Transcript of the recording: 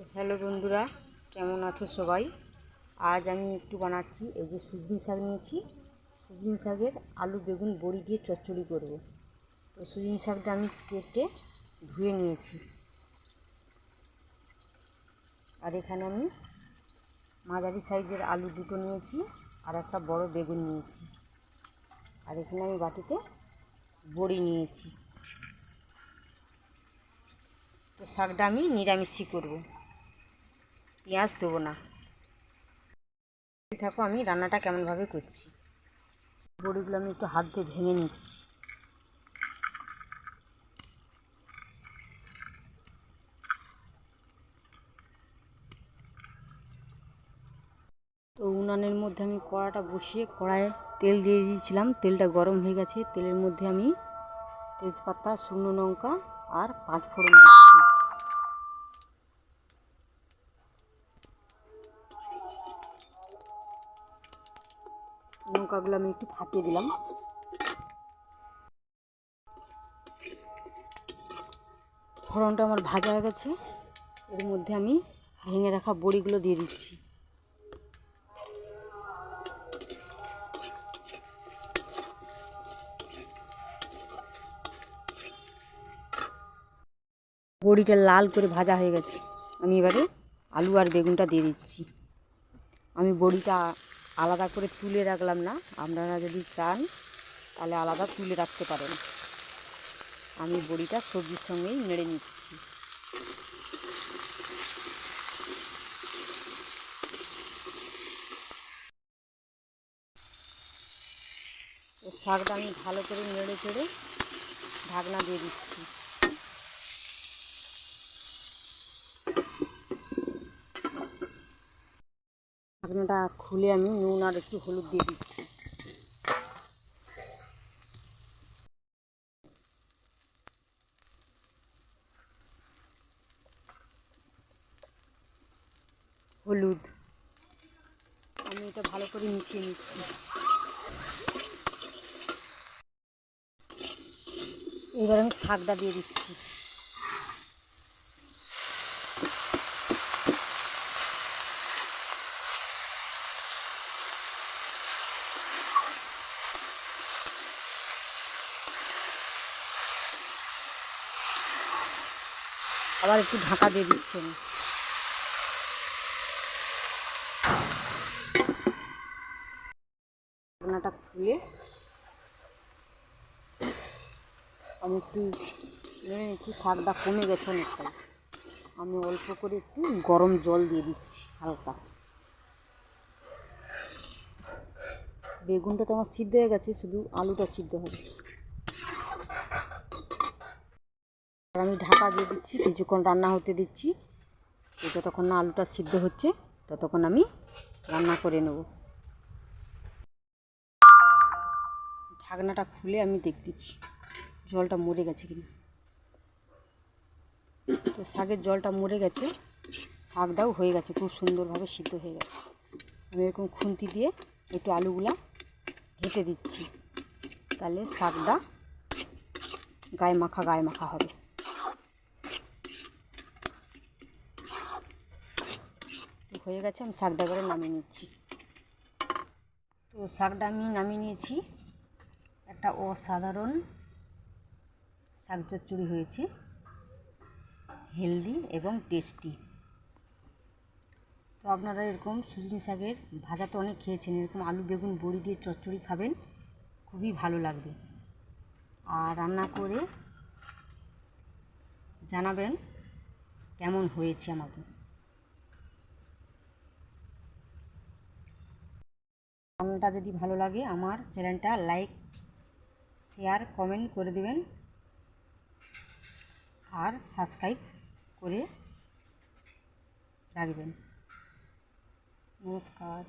Hello বন্ধুরা, কেমন আছো সবাই? আজ আমি একটু বানাচ্ছি এই যে সুজনি শাক নিয়েছি। সুজনি শাকের আলু, বেগুন, বড়ি দিয়ে চচ্চড়ি করব। তো সুজনি শাকটা আমি কেটে ধুয়ে নিয়েছি। আর এখানে আমি মাঝারি সাইজের আলু দুটো নিয়েছি আর একটা বড় বেগুন নিয়েছি। আর এখানে আমি বাটিতে বড়ি নিয়েছি। তো শাকটা আমি নিরামিষই করব। পেঁয়াজ দেবো না। থাকো আমি রান্নাটা কেমনভাবে করছি। বড়িগুলো আমি একটু হাত দিয়ে ভেঙে নিচ্ছি। তো উনানের মধ্যে আমি কড়াটা বসিয়ে কড়ায় তেল দিয়ে দিয়েছিলাম। তেলটা গরম হয়ে গেছে। তেলের মধ্যে আমি তেজপাতা, শুকনো লঙ্কা আর পাঁচ ফোড়ন দিচ্ছি লঙ্কাগুলো আমি একটু ফাটিয়ে দিলাম। ফোড়নটা আমার ভাজা হয়ে গেছে। এর মধ্যে আমি ভেঙে রাখা বড়িগুলো দিয়ে দিচ্ছি। বড়িটা লাল করে ভাজা হয়ে গেছে। আমি এবারে আলু আর বেগুনটা দিয়ে দিচ্ছি। আমি বড়িটা আলাদা করে তুলে রাখলাম না। আপনারা যদি চান, তাহলে আলাদা তুলে রাখতে পারেন। আমি বড়িটা সবজির সঙ্গেই নেড়ে নিচ্ছি। শাকটা আমি ভালো করে নেড়ে চেড়ে ঢাকনা দিয়ে দিচ্ছি। ঢাকনাটা খুলে আমি নুন আর একটু হলুদ দিয়ে দিচ্ছি। হলুদ। আমি এটা ভালো করে মিশিয়ে নিচ্ছি। এবার আমি শাকটা দিয়ে দিচ্ছি। আবার একটু ঢাকা দিয়ে দিচ্ছি আমি। ঢাকনাটা খুলে আমি একটু নেড়ে নিচ্ছি শাকটা কমে গেছে অনেকটাই। আমি অল্প করে একটু গরম জল দিয়ে দিচ্ছি, হালকা। বেগুনটা তো আমার সিদ্ধ হয়ে গেছে, শুধু আলুটা সিদ্ধ হবে। আর আমি ঢাকা দিয়ে দিচ্ছি, কিছুক্ষণ রান্না হতে দিচ্ছি। যতক্ষণ না আলুটা সিদ্ধ হচ্ছে, ততক্ষণ আমি রান্না করে নেব। ঢাকনাটা খুলে আমি দেখতেছি, জলটা মরে গেছে কিনা। তো শাকের জলটা মরে গেছে, শাকটাও হয়ে গেছে, খুব সুন্দরভাবে সিদ্ধ হয়ে গেছে। আমি এরকম খুন্তি দিয়ে একটু আলুগুলা ঘেটে দিচ্ছি, তাহলে শাকটা গায়ে মাখা গায়ে মাখা হবে। হয়ে গেছে, আমি শাকটা করে নামিয়ে নিচ্ছি। তো শাকটা আমি নামিয়ে নিয়েছি। একটা অসাধারণ শাক চচ্চড়ি হয়েছে। হেলদি এবং টেস্টি। তো আপনারা এরকম সুজনি শাকের ভাজা তো অনেক খেয়েছেন, এরকম আলু, বেগুন, বড়ি দিয়ে চচ্চড়ি খাবেন, খুবই ভালো লাগবে। আর রান্না করে জানাবেন কেমন হয়েছে আমাকে। রান্নাটা যদি ভালো লাগে, আমার চ্যানেলটা লাইক, শেয়ার, কমেন্ট করে দেবেন। আর সাবস্ক্রাইব করে রাখবেন। নমস্কার।